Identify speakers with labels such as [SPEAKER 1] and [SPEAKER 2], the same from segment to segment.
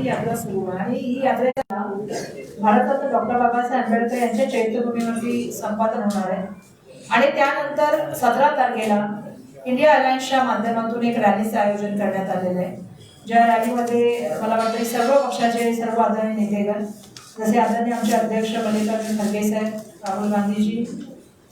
[SPEAKER 1] ही यात्रा सुरू आहे आणि ही यात्रेचा भारतरत्न डॉक्टर बाबासाहेब आंबेडकर यांच्या चैत्यभूमीवरती संपादन होणार आहे आणि त्यानंतर सतरा तारखेला इंडिया अलायन्सच्या माध्यमातून एक रॅलीचं आयोजन करण्यात आलेलं आहे ज्या रॅलीमध्ये मला वाटतं सर्व पक्षाचे सर्व आदरणीय नेतेगण जसे आदरणीय आमचे अध्यक्ष मल्लिकार्जुन खरगे साहेब राहुल गांधीजी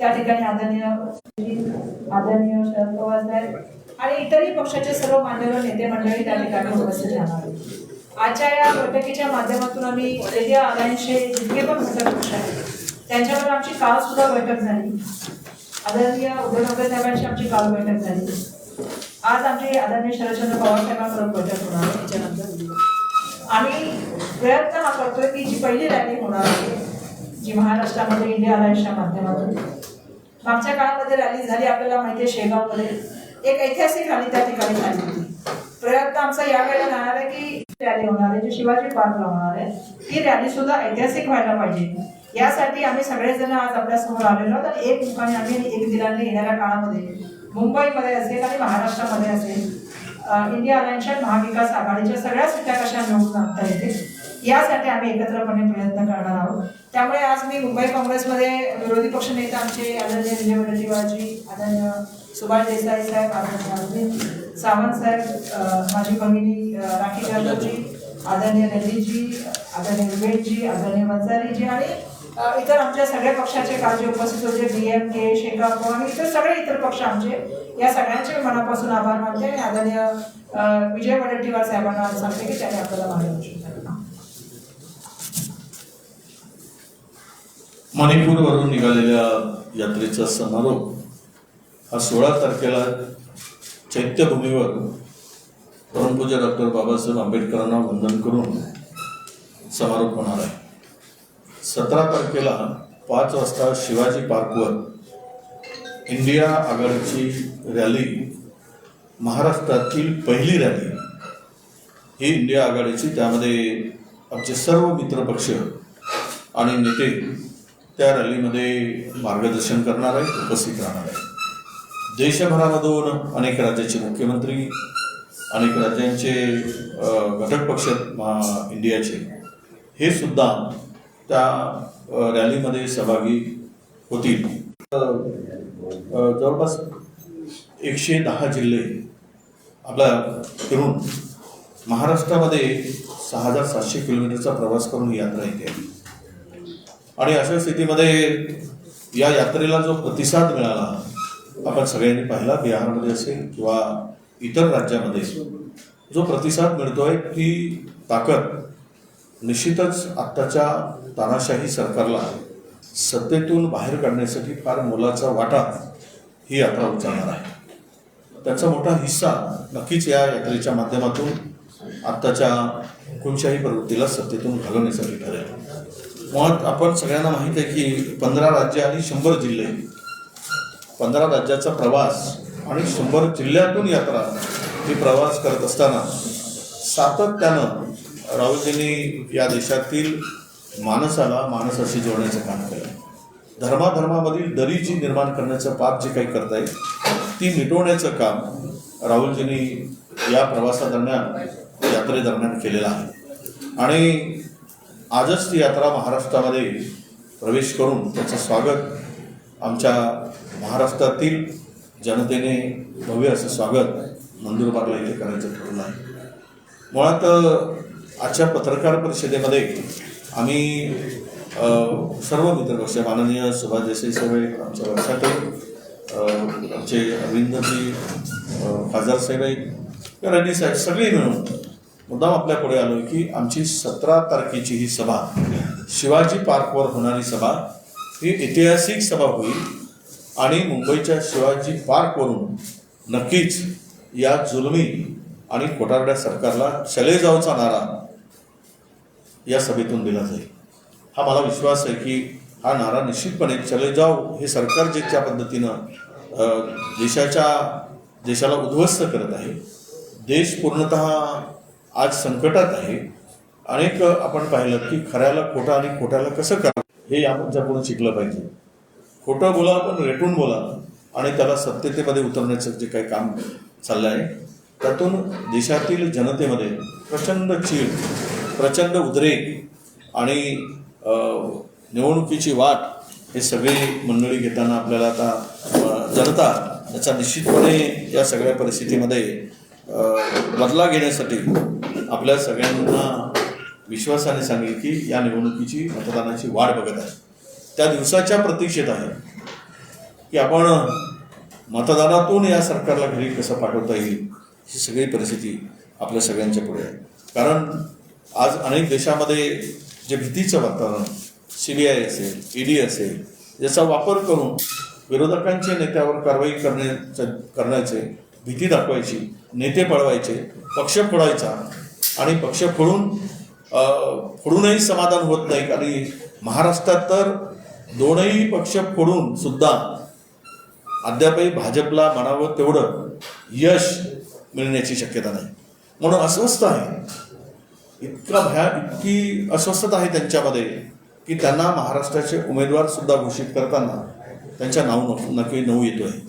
[SPEAKER 1] त्या ठिकाणी आदरणीय आदरणीय शरद पवार साहेब आणि इतरही पक्षाचे सर्व मान्यवर नेते मंडळी त्या ठिकाणी उपस्थित राहणार आहेत. आजच्या या बैठकीच्या माध्यमातून आम्ही रेडिया अलायन्सचे जितके पण घटक आहेत त्यांच्यावर आमची काल सुद्धा बैठक झाली. आदरणीय उद्धव ठाकरे साहेबांची आमची काल बैठक झाली. आज आमची आदरणीय शरदचंद्र पवार साहेबांसोबत बैठक होणार आहे त्याच्यानंतर आम्ही प्रयत्न हा करतोय की जी पहिली रॅली होणार आहे जी महाराष्ट्रामध्ये इंडिया अलायन्सच्या माध्यमातून. मागच्या काळामध्ये रॅली झाली आपल्याला माहिती आहे शेगावमध्ये. एक ऐतिहासिक रॅली त्या ठिकाणी झाली होती. प्रयत्न आमचा यावेळेला राहणार आहे की रॅली होणार आहे जी शिवाजी पार्कला होणार आहे ती रॅली सुद्धा ऐतिहासिक व्हायला पाहिजे. यासाठी आम्ही सगळेजण आज आपल्यासमोर आलेलो आहोत आणि एक मुखाने आम्ही एक दिलाने येणाऱ्या काळामध्ये मुंबईमध्ये असेल आणि महाराष्ट्रामध्ये असेल इंडिया अलायन्सच्या महाविकास आघाडीच्या सगळ्या सुट्ट्या कशा निवडून आणता येतील यासाठी आम्ही एकत्रपणे प्रयत्न करणार आहोत. त्यामुळे आज मी मुंबई काँग्रेसमध्ये विरोधी पक्ष नेते आमचे आदरणीय विजय वडेट्टीवारजी आदरणीय सुभाष देसाई साहेब आदरणीय सावंत साहेब माझी भगिनी राखी जाधवजी आदरणीय रेड्डीजी आदरणीय विवेकजी आदरणीय वंजारीजी आणि इतर आमच्या सगळ्या पक्षाचे काळजी उपस्थित होते डी एम के शेकाप आणि इतर सगळे इतर पक्ष आमचे. या सगळ्यांचे मनापासून आभार मानते आणि आदरणीय विजय वडेट्टीवार साहेबांना सांगते की त्यांनी आपल्याला मार्गदर्शन करावं
[SPEAKER 2] मणिपूरवरून निघालेल्या यात्रेचा समारोप हा सोळा तारखेला चैत्यभूमीवर परमपूज्य डॉक्टर बाबासाहेब आंबेडकरांना वंदन करून समारोप होणार आहे. सतरा तारखेला पाच वाजता शिवाजी पार्कवर इंडिया आघाडीची रॅली महाराष्ट्रातील पहिली रॅली ही इंडिया आघाडीची त्यामध्ये आमचे सर्व मित्रपक्ष आणि नेते त्या रॅलीमध्ये मार्गदर्शन करणार आहेत उपस्थित राहणार आहेत. देशभरामधून अनेक राज्याचे मुख्यमंत्री अनेक राज्यांचे घटक पक्ष इंडियाचे. हे सुद्धा त्या रॅलीमध्ये सहभागी होतील. जवळपास एकशे दहा जिल्हे आपल्या फिरून महाराष्ट्रामध्ये सहा हजार सातशे किलोमीटरचा प्रवास करून यात्रा येते आणि अशा स्थितीमध्ये या यात्रेला जो प्रतिसाद मिळाला आपण सगळ्यांनी पाहिला बिहारमध्ये असेल किंवा इतर राज्यामध्ये जो प्रतिसाद मिळतोय ती ताकद निश्चितच आत्ताच्या तानाशाही सरकारला सत्तेतून बाहेर काढण्यासाठी फार मोलाचा वाटा ही यात्रा उचलणार आहे. त्याचा मोठा हिस्सा नक्कीच या यात्रेच्या माध्यमातून आत्ताच्या हुकुमशाही प्रवृत्तीला सत्तेतून घालवण्यासाठी ठरेल. मुळात आपण सगळ्यांना माहीत आहे की पंधरा राज्य आणि शंभर जिल्हे पंधरा राज्याचा प्रवास आणि शंभर जिल्ह्यातून यात्रा ही प्रवास करत असताना सातत्यानं राहुलजींनी या देशातील माणसाला माणसाशी जोडण्याचं काम केलं. धर्माधर्मामधील दरी जी निर्माण करण्याचं पाप जे काही करताय ती मिटवण्याचं काम राहुलजींनी या प्रवासादरम्यान यात्रेदरम्यान केलेलं आहे. आणि आजच ती यात्रा महाराष्ट्रामध्ये प्रवेश करून त्याचं स्वागत आमच्या महाराष्ट्रातील जनतेने भव्य असं स्वागत नंदुरबारला इथे करायचं ठरवलं आहे. मुळात आजच्या पत्रकार परिषदेमध्ये आम्ही सर्व मित्रपक्ष माननीय सुभाष देसाई साहेब आमच्या वर्षातून आमचे अरविंदजी खासदार साहेब आहेत रणजी साहेब सगळे मिळून मुद्दाम आपल्या पुढे आलो की आमची सतरा तारखेची ही सभा शिवाजी पार्कवर होणारी सभा ही ऐतिहासिक सभा होईल. आणि मुंबईच्या शिवाजी पार्कवरून नक्कीच या जुलमी आणि खोटारड्या सरकारला चले जाऊचा नारा या सभेतून दिला जाईल. हा मला विश्वास आहे की हा नारा निश्चितपणे चले जाऊ हे सरकार जे ज्या पद्धतीनं देशाच्या देशाला उद्ध्वस्त करत आहे देश पूर्णतः आज संकटात आहे. अनेक आपण पाहिलं की खऱ्याला खोटा आणि खोट्याला कसं करा हे आपण जपून शिकलं पाहिजे. खोटं बोला पण रेटून बोला. आणि त्याला सत्यतेमध्ये उतरण्याचं जे काही काम चाललं आहे त्यातून देशातील जनतेमध्ये प्रचंड चीड प्रचंड उद्रेक आणि निवडणुकीची वाट हे सगळे मंडळी घेताना आपल्याला आता जनता याचा निश्चितपणे या सगळ्या परिस्थितीमध्ये बदला घेण्यासाठी आपल्या सगळ्यांना विश्वासाने सांगेल की या निवडणुकीची मतदानाची वाढ बघत आहे. त्या दिवसाच्या प्रतीक्षेत आहे की आपण मतदानातून या सरकारला घरी कसं पाठवता येईल ही सगळी परिस्थिती आपल्या सगळ्यांच्या पुढे आहे. कारण आज अनेक देशामध्ये जे भीतीचं वातावरण सी बी आय असेल ई डी असेल याचा वापर करून विरोधकांच्या नेत्यावर कारवाई करण्याचं करण्याचे भीती दाखवायची नेते पळवायचे पक्ष फोडायचा आणि पक्ष फोडून फोडूनही समाधान होत नाही. आणि महाराष्ट्रात तर दोनही पक्ष फोडून सुद्धा अद्यापही भाजपला म्हणावं तेवढं यश मिळण्याची शक्यता नाही. म्हणून अस्वस्थ आहे. इतका भया इतकी अस्वस्थता आहे त्यांच्यामध्ये की त्यांना महाराष्ट्राचे उमेदवार सुद्धा घोषित करताना त्यांच्या नाव नक्की नऊ येतो आहे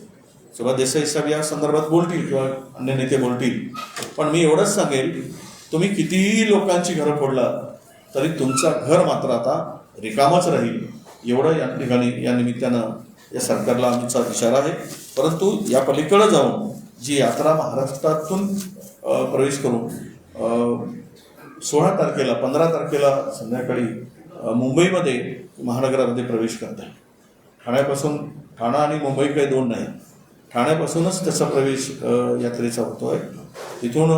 [SPEAKER 2] सुभाष देसाई साहेब या संदर्भात बोलतील किंवा अन्य नेते बोलतील. पण मी एवढंच सांगेल तुम्ही कितीही लोकांची घरं फोडला तरी तुमचा घर मात्र आता रिकामच राहील. एवढं या ठिकाणी या निमित्तानं या सरकारला आमचा इशारा आहे. परंतु या पलीकडं जाऊन जी यात्रा महाराष्ट्रातून प्रवेश करून सोळा तारखेला पंधरा तारखेला संध्याकाळी मुंबईमध्ये महानगरामध्ये प्रवेश करत आहे ठाण्यापासून ठाणा आणि मुंबई काही दोन नाही. ठाण्यापासूनच त्याचा प्रवेश यात्रेचा होतो आहे तिथून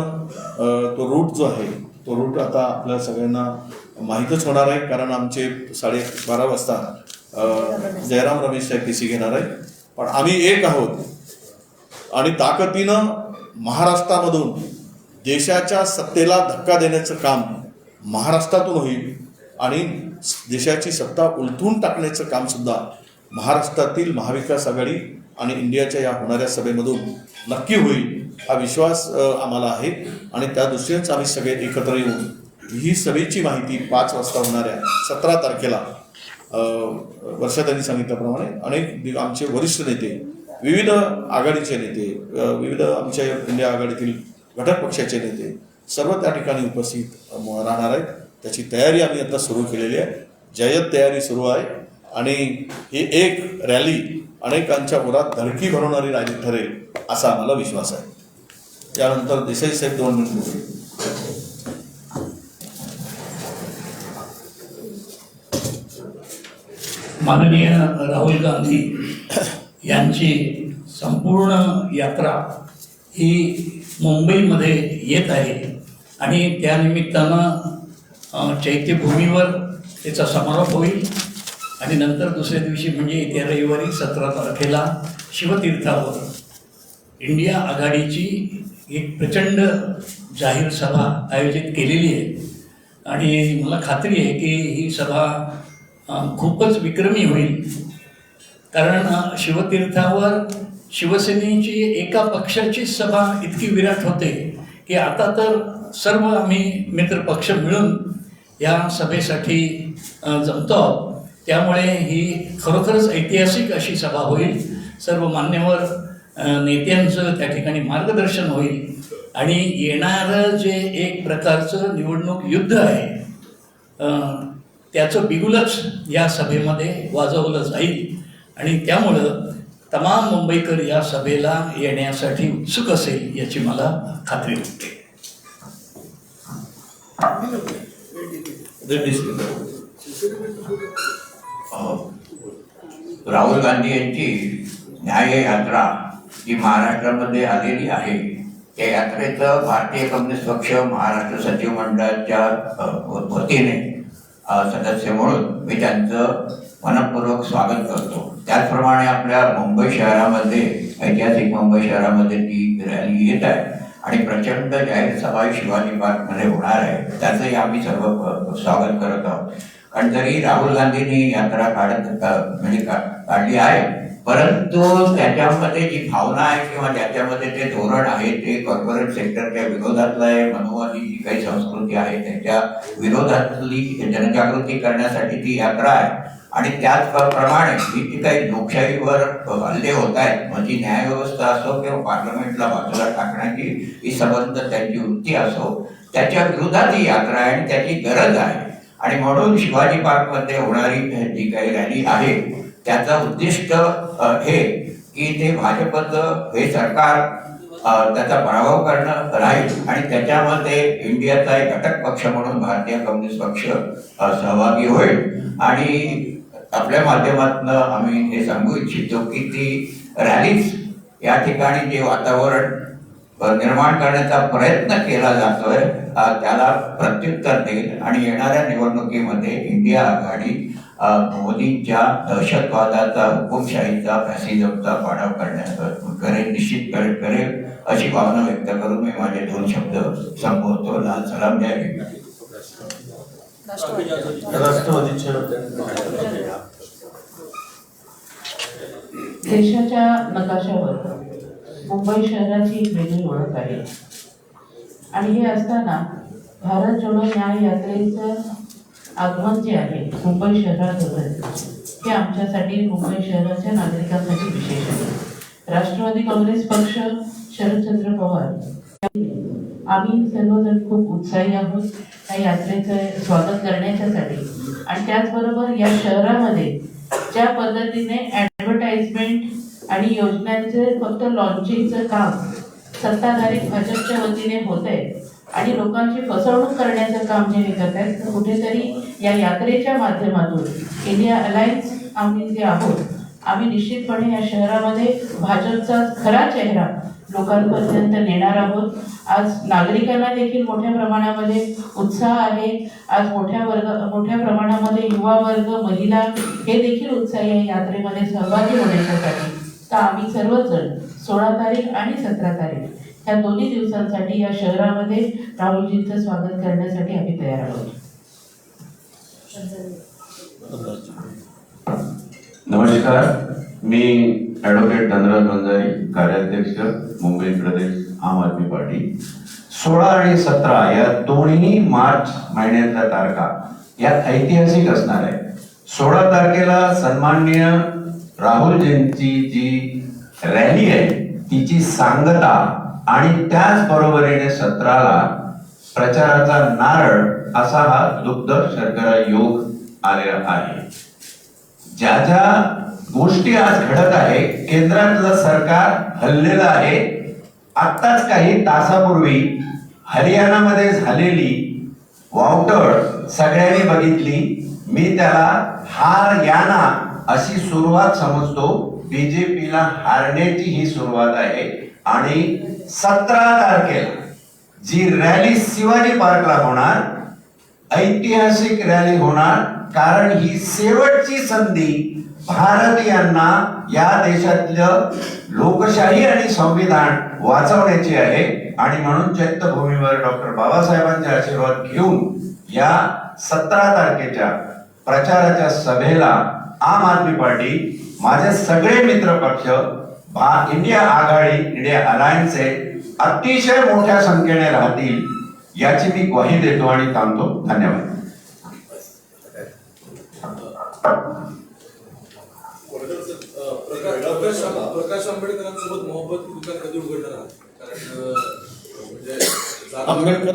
[SPEAKER 2] तो रूट जो आहे तो रूट आता आपल्या सगळ्यांना माहीतच होणार आहे कारण आमचे साडे बारा वाजता जयराम रमेश साहेब पी सी घेणार आहे. पण आम्ही एक आहोत. आणि ताकदीनं महाराष्ट्रामधून देशाच्या सत्तेला धक्का देण्याचं काम महाराष्ट्रातून होईल आणि देशाची सत्ता उलथून टाकण्याचं कामसुद्धा महाराष्ट्रातील महाविकास आघाडी आणि इंडियाच्या या होणाऱ्या सभेमधून नक्की होईल हा विश्वास आम्हाला आहे. आणि त्या दृष्टीनेच आम्ही सगळे एकत्र येऊन ही सभेची माहिती पाच वाजता होणाऱ्या सतरा तारखेला अ, वर्षातांनी सांगितल्याप्रमाणे अनेक आमचे वरिष्ठ नेते विविध आघाडीचे नेते विविध आमच्या इंडिया आघाडीतील घटक पक्षाचे नेते सर्व त्या ठिकाणी उपस्थित राहणार आहेत. त्याची तयारी आम्ही आता सुरू केलेली आहे. जयत तयारी सुरू आहे. आणि ही एक रॅली अनेकांच्या मुलात धडकी भरवणारी रॅली ठरेल असा आम्हाला विश्वास आहे. त्यानंतर देसाई साहेब दोन मिनिट
[SPEAKER 3] माननीय राहुल गांधी यांची संपूर्ण यात्रा ही मुंबईमध्ये येत आहे आणि त्यानिमित्तानं चैत्यभूमीवर त्याचा समारोप होईल. आणि नंतर दुसऱ्या दिवशी म्हणजे येत्या रविवारी सतरा तारखेला शिवतीर्थावर इंडिया आघाडीची एक प्रचंड जाहीर सभा आयोजित केलेली आहे. आणि मला खात्री आहे की ही सभा खूपच विक्रमी होईल. कारण शिवतीर्थावर शिवसेनेची एका पक्षाची सभा इतकी विराट होते की आता तर सर्व आम्ही मित्रपक्ष मिळून या सभेसाठी जमतो आहोत. त्यामुळे ही खरोखरच ऐतिहासिक अशी सभा होईल. सर्व मान्यवर नेत्यांचं त्या ठिकाणी मार्गदर्शन होईल. आणि येणारं जे एक प्रकारचं निवडणूक युद्ध आहे अ, त्याचं बिगुलच या सभेमध्ये वाजवलं जाईल. आणि त्यामुळं तमाम मुंबईकर या सभेला येण्यासाठी उत्सुक असेल याची मला खात्री वाटते
[SPEAKER 4] राहुल गांधी यांची न्याय यात्रा जी महाराष्ट्रामध्ये आलेली आहे. त्या यात्रेचं भारतीय कम्युनिस्ट पक्ष महाराष्ट्र सचिव मंडळाच्या वतीने सदस्य म्हणून मी त्यांचं मनपूर्वक स्वागत करतो. त्याचप्रमाणे आपल्या मुंबई शहरामध्ये ऐतिहासिक मुंबई शहरामध्ये ती रॅली येत आहे आणि प्रचंड जाहीर सभा शिवाजी पार्कमध्ये होणार आहे. त्याचंही आम्ही सर्व स्वागत करत आहोत. कारण जरी राहुल गांधींनी यात्रा काढत म्हणजे काढली आहे परंतु त्याच्यामध्ये जी भावना आहे किंवा त्याच्यामध्ये ते धोरण आहे ते कॉर्पोरेट सेक्टरच्या विरोधातलं आहे मनोवादी जी काही संस्कृती आहे त्याच्या विरोधातली जनजागृती करण्यासाठी ती यात्रा आहे. आणि त्याचप्रमाणे ही जी काही लोकशाहीवर हल्ले होत आहेत म्हणजे न्यायव्यवस्था असो किंवा पार्लमेंटला बाजूला टाकण्याची ही संबंध त्यांची वृत्ती असो त्याच्या विरोधात ही यात्रा आहे आणि त्याची गरज आहे. आणि म्हणून शिवाजी पार्कमध्ये होणारी जी काही रॅली आहे त्याचं उद्दिष्ट हे की ते भाजपचं हे सरकार त्याचा पराभव करणं राहील. आणि त्याच्यामध्ये इंडियाचा एक घटक पक्ष म्हणून भारतीय कम्युनिस्ट पक्ष सहभागी होईल. आणि आपल्या माध्यमातून आम्ही हे सांगू इच्छितो की ती रॅलीज या ठिकाणी जे वातावरण निर्माण करण्याचा प्रयत्न केला जातोय त्याला प्रत्युत्तर देईल. आणि येणाऱ्या निवडणुकीमध्ये इंडिया आघाडी मोदींच्या दहशतवादाचा हुकुमशाहीचा फॅसिझमचा पाडाव करण्याचा करेल निश्चित करेल करेल अशी भावना व्यक्त करून मी माझे दोन शब्द संबोधतो लाल सलाम
[SPEAKER 2] राष्ट्रवादीच्या
[SPEAKER 5] देशाच्या नकाशावर मुंबई शहराची वेगळी ओळख आहे. आणि हे असताना भारत जोडो न्याय यात्रेचं आगमन जे आहे मुंबई शहरात होतं हे आमच्यासाठी मुंबई शहराच्या नागरिकांसाठी विशेष आहे. राष्ट्रवादी काँग्रेस पक्ष शरदचंद्र पवार. आम्ही सर्वजण खूप उत्साही आहोत या यात्रेचं स्वागत करण्याच्यासाठी. आणि त्याचबरोबर या शहरामध्ये ज्या पद्धतीने ॲडव्हर्टाइजमेंट आणि योजनांचे फक्त लॉन्चिंगचं काम सत्ताधारी भाजपच्या वतीने होत आहे. आणि लोकांची फसवणूक करण्याचं काम जे हे करत आहेत तर कुठेतरी या यात्रेच्या माध्यमातून इंडिया अलायन्स आम्ही जे आहोत आम्ही निश्चितपणे या शहरामध्ये भाजपचा खरा चेहरा लोकांपर्यंत नेणार आहोत. आज नागरिकांना देखील मोठ्या प्रमाणामध्ये उत्साह आहे. आज मोठ्या वर्ग मोठ्या प्रमाणामध्ये युवा वर्ग महिला हे देखील उत्साही आहे यात्रेमध्ये सहभागी होण्यासाठी तर आम्ही सर्वजण सोळा तारीख आणि सतरा तारीख ह्या दोन्ही दिवसांसाठी या शहरामध्ये राहुलजींचं स्वागत करण्यासाठी आम्ही तयार आहोत.
[SPEAKER 6] नमस्कार मी ॲडव्होकेट धनराज बंजारी कार्याध्यक्ष मुंबई प्रदेश आम आदमी पार्टी. सोळा आणि सतरा या दोन्ही मार्च महिन्यातल्या तारखा यात ऐतिहासिक असणार आहे. सोळा तारखेला सन्माननीय राहुलजींची जी रॅली आहे तिची सांगता आणि त्याच बरोबरीने सत्राला प्रचाराचा नारळ असा हा दुग्ध शर्करा योग आलेला आहे. ज्या ज्या गोष्टी आज घडत आहे केंद्रातलं सरकार हल्लेलं आहे आत्ताच काही तासापूर्वी हरियाणामध्ये झालेली वावटळ सगळ्यांनी बघितली. मी त्याला हार याना अशी सुरुवात समजतो. बीजेपीला हारण्याची ही सुरुवात आहे. आणि सतरा तारखेला जी रॅली शिवाजी पार्कला होणार ऐतिहासिक रॅली होणार कारण ही शेवटची संधी भारतीयांना या देशातलं लोकशाही आणि संविधान वाचवण्याची आहे. आणि म्हणून चैत्यभूमीवर डॉक्टर बाबासाहेबांचे आशीर्वाद घेऊन या सतरा तारखेच्या प्रचाराच्या सभेला आम आदमी पार्टी माझे सगळे मित्र पक्ष भा इंडिया आघाडी इंडिया अलायन्सचे अतिशय मोठ्या संख्येने राहतील याची मी ग्वाही देतो आणि थांबतो. धन्यवाद.
[SPEAKER 7] प्रकाश आंबेडकरांसोबत मोहब्बत कधी उघडणार आहात? म्हणजे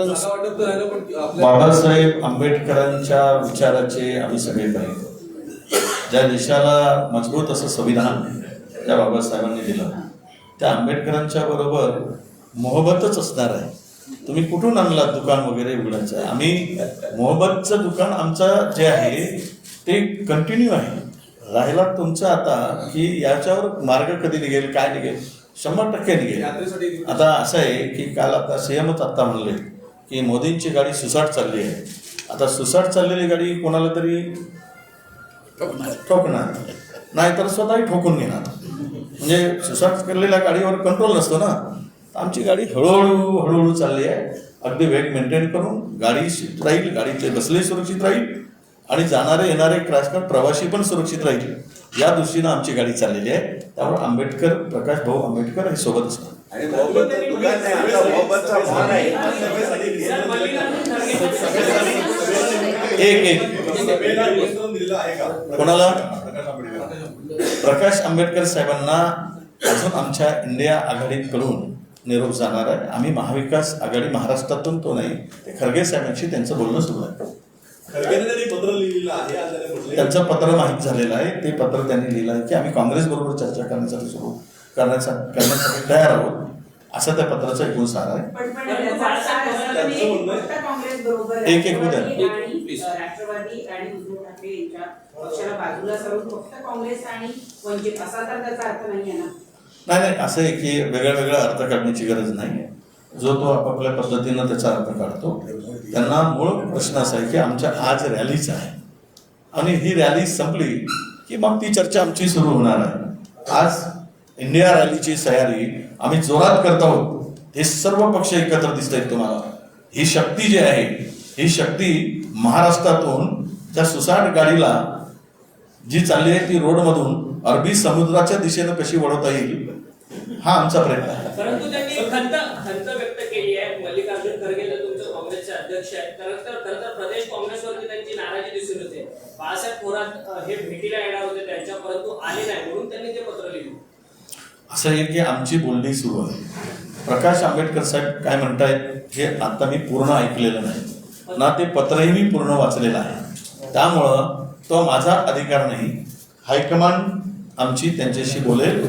[SPEAKER 2] बाबासाहेब आंबेडकरांच्या विचाराचे आम्ही सगळे पाहिजे ज्या देशाला मजबूत असं संविधान त्या बाबासाहेबांनी दिलं. त्या आंबेडकरांच्या बरोबर मोहबतच असणार आहे. तुम्ही कुठून आणलात दुकान वगैरे उघडायचं? आहे आम्ही मोहबतचं दुकान आमचं जे आहे ते कंटिन्यू आहे. राहिला तुमचं आता की याच्यावर मार्ग कधी निघेल काय निघेल? शंभर टक्के निघेल. आता असं आहे की काल आता सीएमच आत्ता म्हणले की मोदींची गाडी सुसाट चालली आहे. आता सुसाट चाललेली गाडी कोणाला तरी ठोकणार. नाहीतर स्वतःही ठोकून घेणार. म्हणजे सुसाट केलेल्या गाडीवर कंट्रोल नसतो ना. आमची गाडी हळूहळू हळूहळू चालली आहे. अगदी वेग मेंटेन करून गाडी शीट राहील गाडीचे बसले सुरक्षित राहील आणि जाणारे येणारे क्रॅशकर प्रवासी पण सुरक्षित राहील. या दृष्टीनं आमची गाडी चाललेली आहे. त्यामुळे आंबेडकर प्रकाश भाऊ आंबेडकर हे सोबत असतात एक एक. कोणाला? प्रकाश आंबेडकर. साहेबांना अजून आमच्या इंडिया आघाडीकडून निरोप जाणार आहे. आम्ही महाविकास आघाडी महाराष्ट्रातून तो नाही ते खरगे साहेबांशी त्यांचं बोलणं सुरू आहे.
[SPEAKER 7] खडगेने त्यांनी पत्र लिहिलेलं आहे आज त्याने म्हटलंय
[SPEAKER 2] त्यांचं पत्र माहीत झालेलं आहे. ते पत्र त्यांनी लिहिलं आहे की आम्ही काँग्रेस बरोबर चर्चा करण्यासाठी सुरू करण्याचा करण्यासाठी तयार आहोत. असं त्या पत्राचा एकूण सार आहे. एक- एक उदाहरण.
[SPEAKER 8] ठाकरे यांच्या पक्षाला बाजूला फक्त काँग्रेस आणि वंचित असा तर त्याचा अर्थ नाही आहे ना?
[SPEAKER 2] नाही नाही असं आहे की वेगळा वेगळा अर्थ काढण्याची गरज नाही जो तो आपापल्या पद्धतीनं त्याचा अर्थ काढतो त्यांना मूळ प्रश्न असा आहे की आमच्या आज रॅलीच आहे. आणि ही रॅली संपली की मग ती चर्चा आमची सुरू होणार आहे. आज इंडिया रॅलीची तयारी आम्ही जोरात करत आहोत. हे सर्व पक्ष एकत्र दिसत आहेत तुम्हाला. ही शक्ती जी आहे ही शक्ती महाराष्ट्रातून त्या सुसाट गाडीला जी चालली आहे ती रोडमधून अरबी समुद्राच्या दिशेनं कशी वळवता येईल हा आमचा प्रयत्न आहे.
[SPEAKER 9] परंतु त्यांनी खंत खंत व्यक्त केली आहे. मल्लिकार्जुन खरगे तुमचे काँग्रेसचे अध्यक्ष आहेत. खरं तर खरं तर प्रदेश काँग्रेसवरती त्यांची नाराजी दिसून येते. बाळासाहेब थोरात हे भेटीला येणार होते त्यांच्या परंतु आले नाही. म्हणून त्यांनी ते पत्र लिहिलं.
[SPEAKER 2] असं आहे की आमची बोलणी सुरू आहे. प्रकाश आंबेडकर साहेब काय म्हणतायत हे आता मी पूर्ण ऐकलेलं नाही. ना ते पत्रही मी पूर्ण वाचलेलं आहे. त्यामुळं तो माझा अधिकार नाही. हायकमांड आमची त्यांच्याशी बोलेल.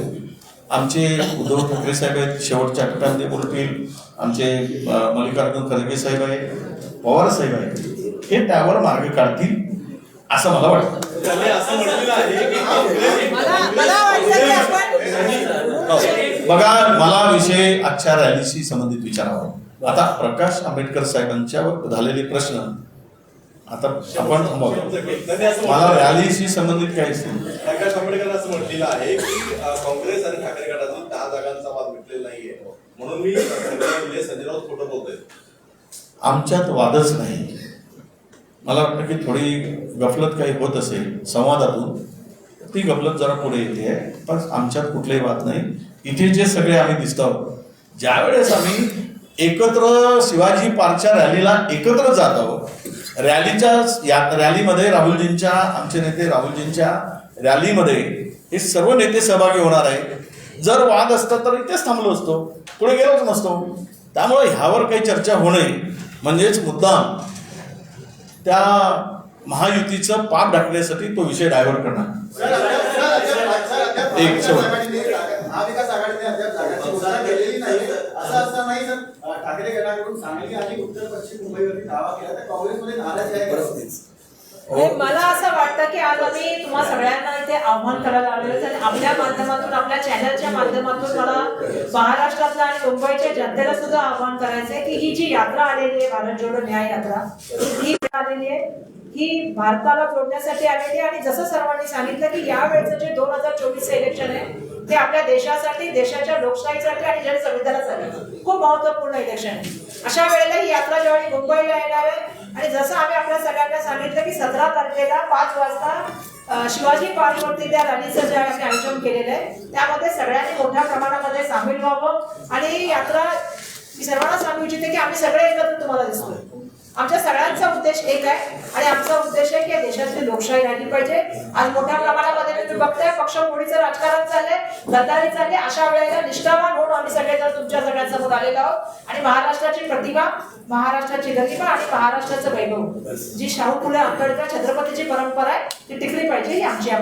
[SPEAKER 2] आमचे उद्धव ठाकरे साहेब आहेत शेवटच्या टप्प्यामध्ये बोलतील आमचे मल्लिकार्जुन खरगे साहेब आहेत पवार साहेब आहेत. हे त्यावर मार्ग काढतील असं मला वाटतं.
[SPEAKER 7] त्यांनी असं म्हटलेलं आहे की काँग्रेस-
[SPEAKER 1] मला मला वाटतं की आपण.
[SPEAKER 2] बघा मला विषय आजच्या रॅलीशी संबंधित विचारावा. आता प्रकाश आंबेडकर साहेबांच्यावर झालेले प्रश्न आता आपण मला रॅलीशी संबंधित काही नाही.
[SPEAKER 7] प्रकाश आंबेडकर असं म्हटलेलं आहे की काँग्रेस आणि ठाकरे गटातून दहा जागांचा वाद मिटलेला नाहीये. म्हणून मी संजय राऊत खोटं बोलतोय.
[SPEAKER 2] आमच्यात वादच नाही. मला वाटतं की थोडी गफलत काही होत असेल संवादातून ती गफलत जरा पुढे येते. आहे पण आमच्यात कुठलाही वाद नाही. इथे जे सगळे आम्ही दिसतो आहोत ज्यावेळेस आम्ही एकत्र शिवाजी पार्कच्या रॅलीला एकत्र जात आहोत रॅलीच्या या रॅलीमध्ये राहुलजींच्या आमचे नेते राहुलजींच्या रॅलीमध्ये हे सर्व नेते सहभागी होणार आहे जर वाद असता तर इथेच थांबलो असतो पुढे गेलोच नसतो. त्यामुळे ह्यावर काही चर्चा होणे म्हणजेच मुद्दाम त्या महायुतीचं पाप ढाकण्यासाठी तो विषय डायव्हर्ट करणार. एक
[SPEAKER 10] ठाकरे गटाकडून सांगली आणि उत्तर पश्चिम मुंबईवरती दावा केला तर काँग्रेसमध्ये नाराजी आहे
[SPEAKER 1] मला असं वाटतं की आज आम्ही तुम्हा सगळ्यांना इथे आव्हान करायला आलेलो आहे. आणि आपल्या माध्यमातून आपल्या चॅनलच्या माध्यमातून मला महाराष्ट्रातल्या आणि मुंबईच्या जनतेला सुद्धा आव्हान करायचंय की ही जी यात्रा आलेली आहे भारत जोडो न्याय यात्रा ही आलेली आहे. ही भारताला जोडण्यासाठी आलेली आहे. आणि जसं सर्वांनी सांगितलं की यावेळेचं जे दोन हजार चोवीसचं इलेक्शन आहे ते आपल्या देशासाठी देशाच्या लोकशाहीसाठी आणि जन संविधानासाठी खूप महत्त्वपूर्ण इलेक्शन आहे. अशा वेळेला ही यात्रा ज्यावेळी मुंबईला येणार आहे आणि जसं आम्ही आपल्या सगळ्यांना सांगितलं की सतरा तारखेला पाच वाजता शिवाजी पार्कवरती त्या रॅलीचं जे आम्ही आयोजन केलेलं आहे. त्यामध्ये सगळ्यांनी मोठ्या प्रमाणामध्ये सामील व्हावं. आणि ही यात्रा मी सर्वांना सांगू इच्छिते की आम्ही सगळे एकत्र तुम्हाला दिसतोय. आमच्या सगळ्यांचा उद्देश एक आहे आणि आमचा उद्देश आहे की या देशातली लोकशाही राहिली पाहिजे आज मोठ्या प्रमाणामध्ये तुम्ही बघताय पक्षफोडीचं राजकारण चाललंय गद्दारी चालली अशा वेळेला निष्ठावान होऊन आम्ही सगळेजण तुमच्या सगळ्यांसमोर आलेलो आहोत आणि महाराष्ट्राची प्रतिभा महाराष्ट्राची गरिमा आणि महाराष्ट्राचं वैभव जी शाहू फुले आंबेडकर छत्रपतीची परंपरा आहे ती टिकली पाहिजे ही आमची या